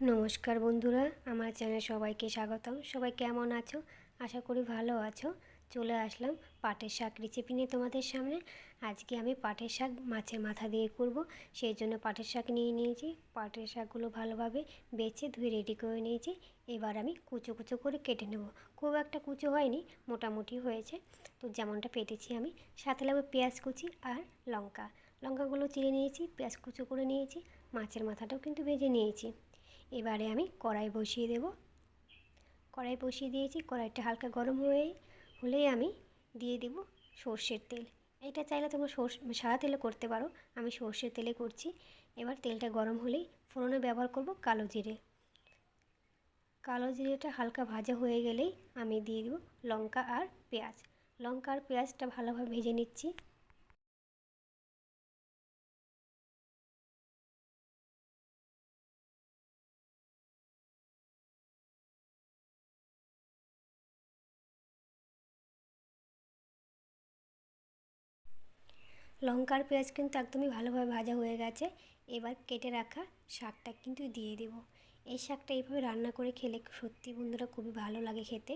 নমস্কার বন্ধুরা, আমার চ্যানেল সবাইকে স্বাগতম। সবাই কেমন আছো? আশা করি ভালো আছো। চলে আসলাম পাটের শাক রেসিপি নিয়ে তোমাদের সামনে। আজকে আমি পাটের শাক মাছের মাথা দিয়ে করব। সেই জন্য পাটের শাক নিয়ে নিয়েছি। পাটের শাকগুলো ভালোভাবে বেছে ধুয়ে রেডি করে নিয়েছি। এবার আমি কুচো কুচো করে কেটে নেব। খুব একটা কুচো হয়নি, মোটামুটি হয়েছে। তো যেমনটা পেটেছি আমি, সাথে লাগবে পেঁয়াজ কুচি আর লঙ্কা। লঙ্কাগুলো চিড়ে নিয়েছি, পেঁয়াজ কুচো করে নিয়েছি। মাছের মাথাটাও কিন্তু ভেজে নিয়েছি। এবারে আমি কড়াই বসিয়ে দেব। কড়াই বসিয়ে দিয়েছি, কড়াইটা হালকা গরম হয়ে, হলেই আমি দিয়ে দেব সর্ষের তেল। এটা চাইলে তোমরা সর্ষে সাদা তেলে করতে পারো, আমি সর্ষের তেলে করছি। এবার তেলটা গরম হলেই ফোড়নে ব্যবহার করব কালো জিরে। কালো জিরেটা হালকা ভাজা হয়ে গেলেই আমি দিয়ে দেব লঙ্কা আর পেঁয়াজ। লঙ্কা আর পেঁয়াজটা ভালোভাবে ভেজে নিচ্ছি। লঙ্কার পেঁয়াজ কিন্তু একদমই ভালোভাবে ভাজা হয়ে গেছে। এবার কেটে রাখা শাকটা কিন্তু দিয়ে দেব। এই শাকটা এইভাবে রান্না করে খেলে সত্যি বন্ধুরা খুবই ভালো লাগে খেতে।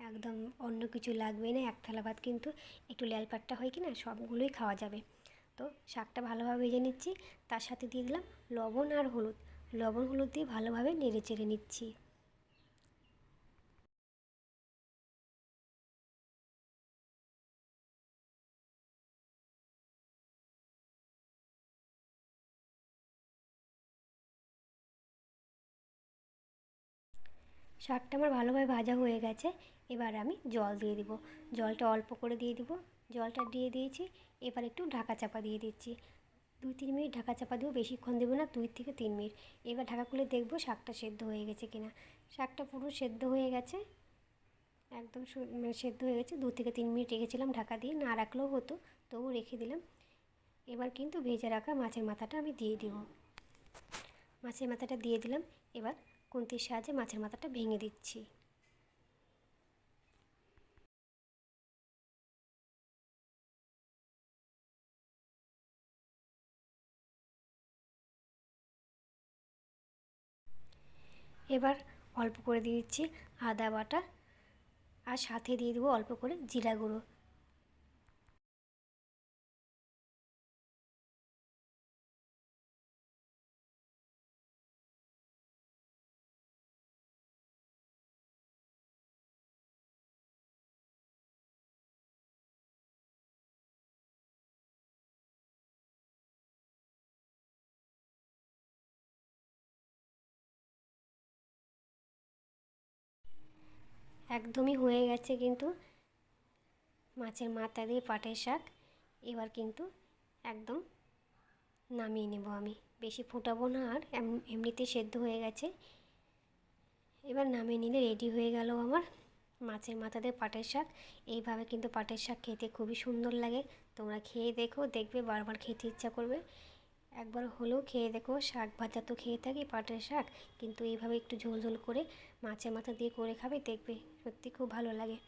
একদম অন্য কিছু লাগবে না, এক থালা ভাত কিন্তু একটু ল্যালপাট্টা হয় কি না সবগুলোই খাওয়া যাবে। তো শাকটা ভালোভাবে ভেজে নিচ্ছি, তার সাথে দিয়ে দিলাম লবণ আর হলুদ। লবণ হলুদ দিয়ে ভালোভাবে নেড়ে চেড়ে নিচ্ছি। শাকটা আমার ভালোভাবে ভাজা হয়ে গেছে। এবার আমি জল দিয়ে দিব। জলটা অল্প করে দিয়ে দিব। জলটা দিয়ে দিয়েছি। এবার একটু ঢাকা চাপা দিয়ে দিচ্ছি। দুই তিন মিনিট ঢাকা চাপা দেবো, বেশিক্ষণ দেবো না, দুই থেকে তিন মিনিট। এবার ঢাকা খুলে দেখব শাকটা সেদ্ধ হয়ে গেছে কিনা। শাকটা পুরো সেদ্ধ হয়ে গেছে। একদম মানে সেদ্ধ হয়ে গেছে। দু থেকে তিন মিনিট রেখেছিলাম ঢাকা দিয়ে। না রাখলেও হতো তবু রেখে দিলাম। এবার কিন্তু ভেজে রাখা মাছের মাথাটা আমি দিয়ে দিব। মাছের মাথাটা দিয়ে দিলাম। এবার খুন্তির সাহায্যে মাছের মাথাটা ভেঙে দিচ্ছি। এবার অল্প করে দিয়ে দিচ্ছি আদা বাটা আর সাথে দিয়ে দেবো অল্প করে জিরা গুঁড়ো। একদমই হয়ে গেছে কিন্তু। মাছের মাথা দিয়ে পাটের শাক। এবার কিন্তু একদম নামিয়ে নেব আমি। বেশি ফুটাবো না আর এমনিতে সেদ্ধ হয়ে গেছে। এবার নামিয়ে নিলে রেডি হয়ে গেল আমার মাছের মাথা দিয়ে পাটের শাক। এইভাবে কিন্তু পাটের শাক খেতে খুবই সুন্দর লাগে। তোমরা খেয়ে দেখো, দেখবে বারবার খেতে ইচ্ছা করবে। একবার হলেও খেয়ে দেখো, শাক ভাজা তো খেয়ে থাকি, পাটের শাক, কিন্তু এইভাবে একটু ঝোল ঝোল করে মাছে মাথা দিয়ে করে খাবে, দেখবে সত্যি খুব ভালো লাগে।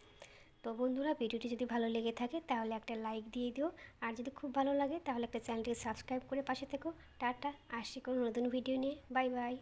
তো বন্ধুরা, ভিডিওটি যদি ভালো লেগে থাকে তাহলে একটা লাইক দিয়ে দিও, আর যদি খুব ভালো লাগে তাহলে একটা চ্যানেলটিকে সাবস্ক্রাইব করে পাশে থেকো। টাটা, আসছি কোনো নতুন ভিডিও নিয়ে বাই বাই